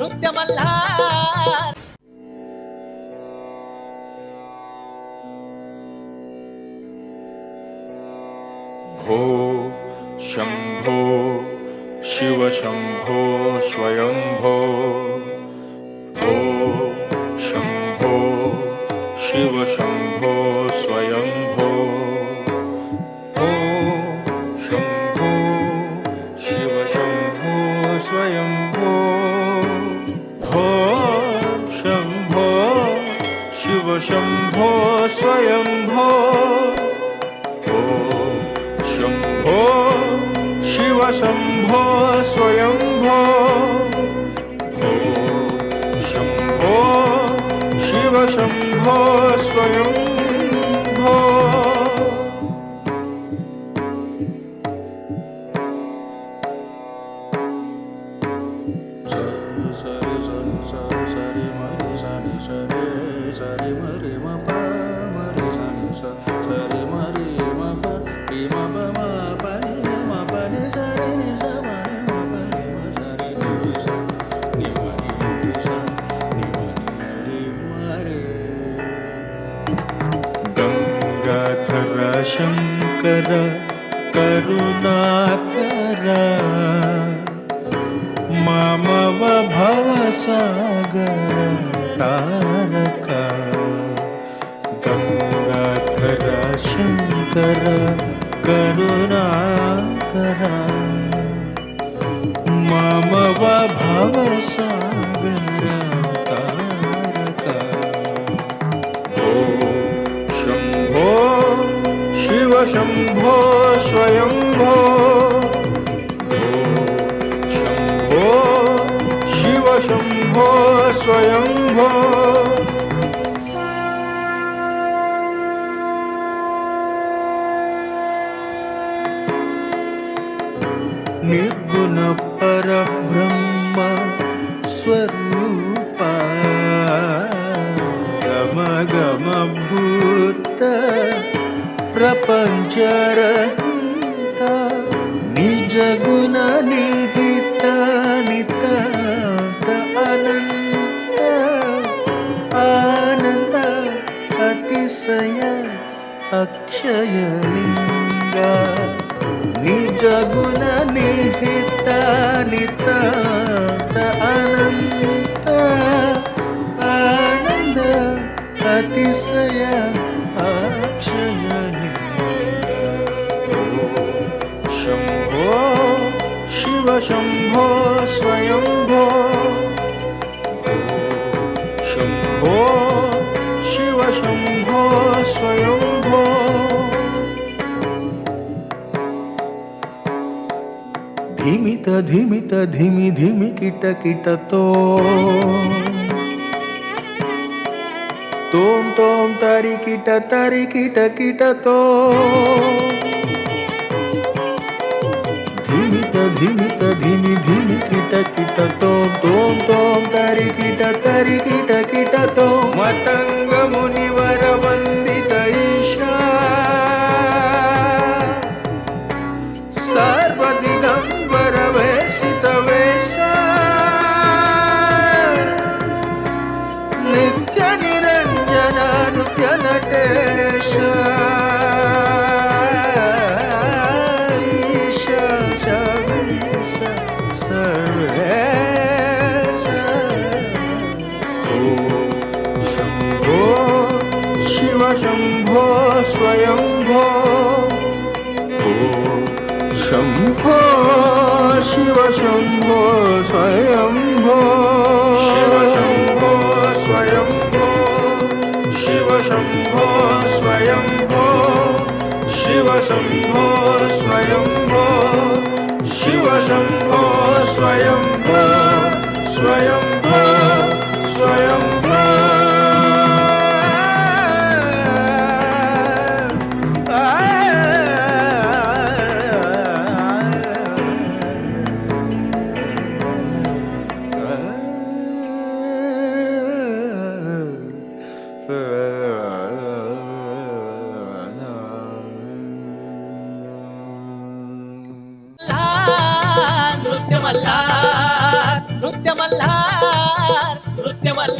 నృత్యమల్లార్ భో శంభో శివ శంభో స్వయంభో భో శంభో శివ శంభో స్వయంభో భో శంభో శివ శంభో స్వయంభో शिवशम्भो स्वयम्भो शम्भो शिव शम्भो स्वयम्भो भो शम्भो शिव शम्भो स्वयम्भो सरि सरि स सरि मरि सनि सरि सरि मरि म प मरि सनि स सरि मरि म प रि म प म प नि म प नि स रि नि स म नि म प नि म स रि नि रि स नि म नि रि स नि म नि रि म रे गङ्गाधर शङ्कर करुणाकर मामव भवसागर तारका शङ्कर करुणाकर मामव भवसागर तारका ॐ शम्भो शिव शम्भो स्वयम्भो शम्भो शिव शम्भो स्वयम्भो ప్రపంచరహిత నిజగుణ నిహిత నితాంత అనంత ఆనంద అతిశయ అక్షయలింగ నిజగుణ నిహిత నితాంత शम्भो स्वयम्भो शम्भो शिव शम्भो स्वयम्भो धिमित धिमित धिमि धिमि किट किटतो तोम तोम तारी किट तारी किट किटतो ಕಿಟ ತೋಂ ತೋಂ ತೋಂ ತರಿ ಕಿಟ ತರಿ ಕಿಟ ಕಿಟ ತೋಂ ಮತಂಗ ಮುನಿವರ शम्भो स्वयम्भो शम्भो शिव शम्भो स्वयम्भो शिव शम्भो स्वयम्भो शिव शम्भो स्वयम्भो शिव शम्भो स्वयम्भो शिव शम्भो स्वयम्भो मल्हार नृत्य मल्हार नृत्य मल्हार.